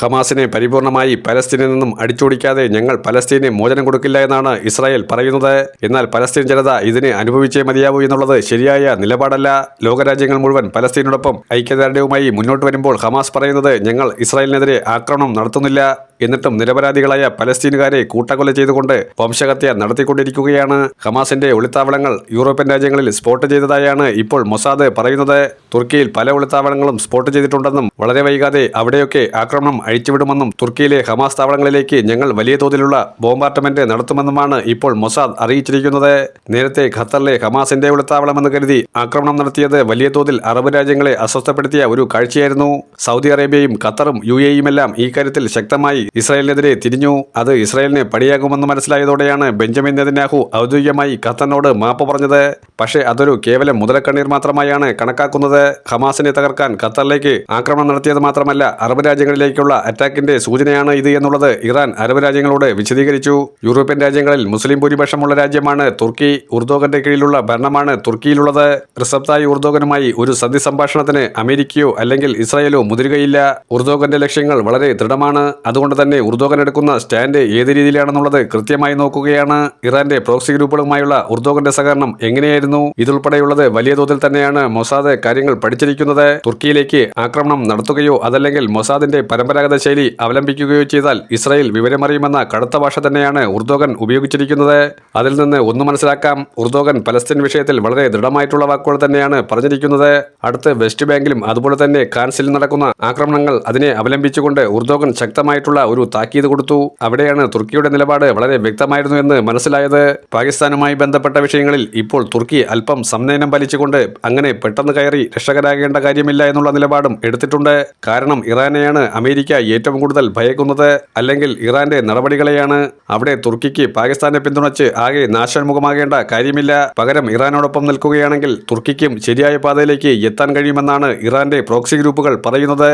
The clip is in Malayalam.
ഹമാസിനെ പരിപൂർണമായി പലസ്തീനിൽ നിന്നും അടിച്ചോടിക്കാതെ ഞങ്ങൾ പലസ്തീനെ മോചനം കൊടുക്കില്ല എന്നാണ് ഇസ്രായേൽ പറയുന്നത്. എന്നാൽ പലസ്തീൻ ജനത ഇതിനെ അനുഭവിച്ചേ മതിയാവൂ എന്നുള്ളത് ശരിയായ നിലപാടല്ല. ലോകരാജ്യങ്ങൾ മുഴുവൻ പലസ്തീനോടൊപ്പം ഐക്യദാർഢ്യവുമായി മുന്നോട്ട് വരുമ്പോൾ ഹമാസ് പറയുന്നത് ഞങ്ങൾ ഇസ്രായേലിനെതിരെ ആക്രമണം നടത്തുന്നില്ല. എന്നിട്ടും നിരപരാധികളായ പലസ്തീനുകാരെ കൂട്ടക്കൊല ചെയ്തുകൊണ്ട് വംശഹത്യ നടത്തിക്കൊണ്ടിരിക്കുകയാണ്. ഹമാസിന്റെ ഒളിത്താവളങ്ങൾ യൂറോപ്യൻ രാജ്യങ്ങളിൽ സ്പോട്ട് ചെയ്തതായാണ് ഇപ്പോൾ മൊസാദ് പറയുന്നത്. തുർക്കിയിൽ പല ഒളിത്താവളങ്ങളും സ്പോട്ട് ചെയ്തിട്ടുണ്ടെന്നും വളരെ വൈകാതെ അവിടെയൊക്കെ ആക്രമണം അഴിച്ചുവിടുമെന്നും തുർക്കിയിലെ ഹമാസ് താവളങ്ങളിലേക്ക് ഞങ്ങൾ വലിയ തോതിലുള്ള ബോംബാർട്ട്മെന്റ് നടത്തുമെന്നുമാണ് ഇപ്പോൾ മൊസാദ് അറിയിച്ചിരിക്കുന്നത്. നേരത്തെ ഖത്തറിലെ ഹമാസിന്റെ ഒളിത്താവളമെന്ന് കരുതി ആക്രമണം നടത്തിയത് വലിയ തോതിൽ അറബ് രാജ്യങ്ങളെ അസ്വസ്ഥപ്പെടുത്തിയ ഒരു കാഴ്ചയായിരുന്നു. സൗദി അറേബ്യയും ഖത്തറും യു എല്ലാം ഈ കാര്യത്തിൽ ശക്തമായി ഇസ്രായേലിനെതിരെ തിരിഞ്ഞു. അത് ഇസ്രായേലിനെ പടിയാകുമെന്ന് മനസ്സിലായതോടെയാണ് ബെഞ്ചമിൻ നെതന്യാഹു ഔദ്യോഗികമായി ഖത്തറിനോട് മാപ്പ് പറഞ്ഞത്. പക്ഷേ അതൊരു കേവലം മുതലക്കണ്ണീർ മാത്രമായാണ് കണക്കാക്കുന്നത്. ഹമാസിനെ തകർക്കാൻ ഖത്തറിലേക്ക് ആക്രമണം നടത്തിയത് മാത്രമല്ല അറബ് രാജ്യങ്ങളിലേക്കുള്ള അറ്റാക്കിന്റെ സൂചനയാണ് ഇത് എന്നുള്ളത് ഇറാൻ അറബ് രാജ്യങ്ങളോട് വിശദീകരിച്ചു. യൂറോപ്യൻ രാജ്യങ്ങളിൽ മുസ്ലിം ഭൂരിപക്ഷമുള്ള രാജ്യമാണ് തുർക്കി. ഉർദോഗന്റെ കീഴിലുള്ള ഭരണമാണ് തുർക്കിയിലുള്ളത്. റിസബ്തായി ഉർദോഗനുമായി ഒരു സന്ധി സംഭാഷണത്തിന് അമേരിക്കയോ അല്ലെങ്കിൽ ഇസ്രായേലോ മുതിരുകയില്ല. ഉർദോഗന്റെ ലക്ഷ്യങ്ങൾ വളരെ ദൃഢമാണ്. അതുകൊണ്ട് തന്നെ ഉർദോഗൻ എടുക്കുന്ന സ്റ്റാൻഡ് ഏത് രീതിയിലാണെന്നുള്ളത് കൃത്യമായി നോക്കുകയാണ്. ഇറാന്റെ പ്രോക്സി ഗ്രൂപ്പുകളുമായുള്ള ഉർദോഗന്റെ സഹകരണം എങ്ങനെയായിരുന്നു? ഇതുൾപ്പെടെയുള്ളത് വലിയ തോതിൽ തന്നെയാണ് മൊസാദ് കാര്യങ്ങൾ പഠിച്ചിരിക്കുന്നത്. തുർക്കിയിലേക്ക് ആക്രമണം നടത്തുകയോ അതല്ലെങ്കിൽ മൊസാദിന്റെ പരമ്പരാഗത ശൈലി അവലംബിക്കുകയോ ചെയ്താൽ ഇസ്രായേൽ വിവരമറിയുമെന്ന കടുത്ത ഭാഷ തന്നെയാണ് ഉർദോഗൻ ഉപയോഗിച്ചിരിക്കുന്നത്. അതിൽ നിന്ന് ഒന്ന് മനസ്സിലാക്കാം. ഉർദോഗൻ പലസ്തീൻ വിഷയത്തിൽ വളരെ ദൃഢമായിട്ടുള്ള വാക്കുകൾ തന്നെയാണ് പറഞ്ഞിരിക്കുന്നത്. അടുത്ത് വെസ്റ്റ് ബാങ്കിലും അതുപോലെ തന്നെ കാൻസിൽ നടക്കുന്ന ആക്രമണങ്ങൾ അതിനെ അവലംബിച്ചുകൊണ്ട് ഉർദോഗൻ ശക്തമായിട്ടുള്ള ഒരു താക്കീത് കൊടുത്തു. അവിടെയാണ് തുർക്കിയുടെ നിലപാട് വളരെ വ്യക്തമായിരുന്നു എന്ന് മനസ്സിലായത്. പാകിസ്ഥാനുമായി ബന്ധപ്പെട്ട വിഷയങ്ങളിൽ ഇപ്പോൾ തുർക്കി അല്പം സംനയനം പാലിച്ചുകൊണ്ട് അങ്ങനെ പെട്ടെന്ന് കയറി രക്ഷകരാകേണ്ട കാര്യമില്ല എന്നുള്ള നിലപാടും എടുത്തിട്ടുണ്ട്. കാരണം ഇറാനെയാണ് അമേരിക്ക ഏറ്റവും കൂടുതൽ ഭയക്കുന്നത്. അല്ലെങ്കിൽ ഇറാന്റെ നടപടികളെയാണ്. അവിടെ തുർക്കിക്ക് പാകിസ്ഥാനെ പിന്തുണച്ച് ആകെ നാശോന്മുഖമാകേണ്ട കാര്യമില്ല. പകരം ഇറാനോടൊപ്പം നിൽക്കുകയാണെങ്കിൽ തുർക്കിക്കും ശരിയായ പാതയിലേക്ക് എത്താൻ കഴിയുമെന്നാണ് ഇറാന്റെ പ്രോക്സി ഗ്രൂപ്പുകൾ പറയുന്നത്.